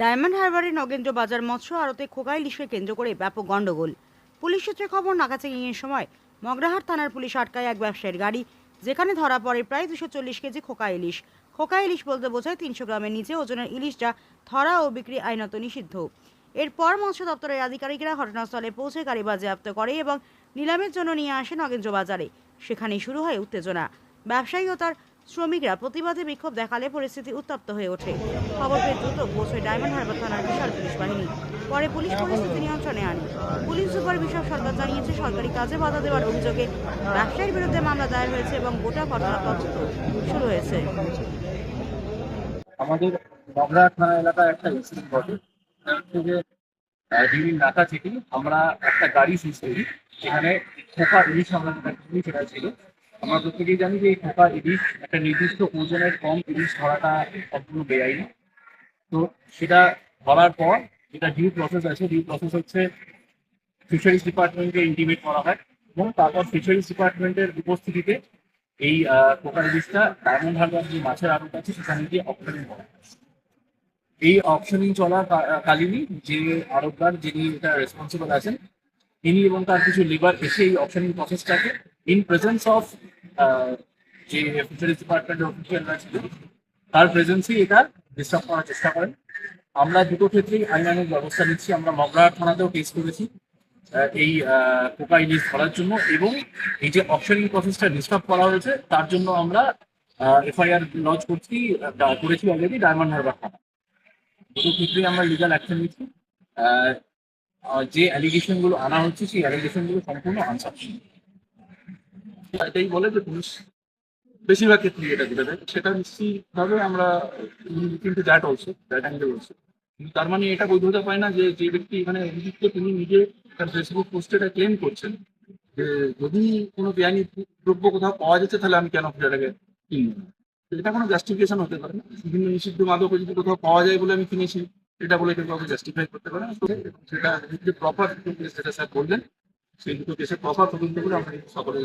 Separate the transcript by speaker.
Speaker 1: Diamond হারবারের নগেন্দ্র বাজার মৎস্য আড়তে খোকা ইলিশকে কেন্দ্র করে ব্যাপক গণ্ডগোল। পুলিশ সূত্রে খবর নাকাচেকিংয়ের সময় মগরাহাট থানার পুলিশ আটকায় এক ব্যবসায়ীর গাড়ি, যেখানে ধরা পড়ে প্রায় দুশো চল্লিশ কেজি খোকা ইলিশ। খোকা ইলিশ বলতে বোঝায় তিনশো গ্রামের নিচে ওজনের ইলিশ যা ধরা ও বিক্রি আইনত নিষিদ্ধ। এরপর মৎস্য দপ্তরের আধিকারিকরা ঘটনাস্থলে পৌঁছে গাড়ি বাজেয়াপ্ত করে এবং নিলামের জন্য নিয়ে আসে নগেন্দ্র বাজারে। সেখানেই শুরু হয় উত্তেজনা। ব্যবসায়ী ও তার শ্রমিকরা প্রতিবাদে বিক্ষোভ দেখালে পরিস্থিতি উত্তপ্ত হয়ে ওঠে। খবর পেয়ে দ্রুত পৌঁছয় ডায়মন্ড হারবার থানার বিশাল পুলিশ বাহিনী। পরে পুলিশ পরিস্থিতি নিয়ন্ত্রণে আনে। পুলিশ সুপার বিশপ সরকার জানিয়েছে, সরকারি কাজে বাধা দেওয়ার অভিযোগে ব্যবসায়ীর বিরুদ্ধে মামলা দায়ের হয়েছে এবং গোটা ঘটনা তদন্ত শুরু হয়েছে।
Speaker 2: আমাদের মগরা থানা এলাকায় একটা ইনসিডেন্ট ঘটে। যে ডিউরিং নাকা থেকে আমরা একটা গাড়ি সিজ করি। সেখানে খোকা ইলিশ আমরা ছিল আমরা প্রত্যেকেই জানি যে এই খোকা ইলিশ একটা নির্দিষ্ট ওজনের কম ইলিশ ধরাটা সম্পূর্ণ বেআইনি তো সেটা ধরার পর যেটা ডিউ প্রসেস আছে ডিউ প্রসেস হচ্ছে ফিশারিজ ডিপার্টমেন্টকে ইন্টিমেট করা হয় এবং তারপর ফিশারিজ ডিপার্টমেন্টের উপস্থিতিতে এই কোকা ইলিশটা ডায়মন্ড হারবার যে মাছের আড়ত আছে, সেখানে গিয়ে অপশনিং করা হয়। এই অপশনিং চলাকালীনই যে আড়তদার যিনি এটা রেসপন্সিবল আছেন, তিনি এবং তার কিছু লিবার এসে এই অপশনিং প্রসেসটাকে ইন প্রেজেন্স অফ যে ফিশারিজ ডিপার্টমেন্টের অফিসিয়ালরা ছিল তার প্রেজেন্সেই এটা ডিস্টার্ব করার চেষ্টা করেন। আমরা দুটো ক্ষেত্রেই আইনানুগ ব্যবস্থা নিচ্ছি, আমরা মগরা থানাতেও কেস করেছি এই কোকা ইলিশ ধরার জন্য এবং এই যে অপশনিং প্রসেসটা ডিস্টার্ব করা হয়েছে, তার জন্য আমরা এফআইআর লঞ্চ করছি করেছি অলরেডি ডায়মন্ড হারবার থানা। দুটো ক্ষেত্রেই আমরা লিগাল অ্যাকশন নিচ্ছি যে অ্যালিগেশনগুলো আনা হচ্ছে, সেই অ্যালিগেশনগুলো সম্পূর্ণ আনসাফিসিয়েন্ট
Speaker 3: এটাই বলে যে পুলিশ বেশিরভাগ ক্ষেত্রে এটা দিতে দেয় সেটা নিশ্চিতভাবে আমরা কিন্তু that also that angle also তার মানে এটা বৈধতা পায় না যে যে ব্যক্তি এখানে অভিযুক্ত, তিনি নিজে তার ফেসবুক পোস্টে এটা ক্লেম করছেন যে, যদি কোনো বেআইনি দ্রব্য কোথাও পাওয়া যাচ্ছে, তাহলে আমি কেন সেটাকে কিনবো? এটা কোনো জাস্টিফিকেশন হতে পারে না। বিভিন্ন নিষিদ্ধ মাদক যদি কোথাও পাওয়া যায় বলে আমি কিনেছি, এটা বলে কেউ কাউকে জাস্টিফাই করতে পারে না। সেটা প্রপার যেটা স্যার বললেন সেই দুটো দেশের তফাৎ তদন্ত করে আমরা সকলে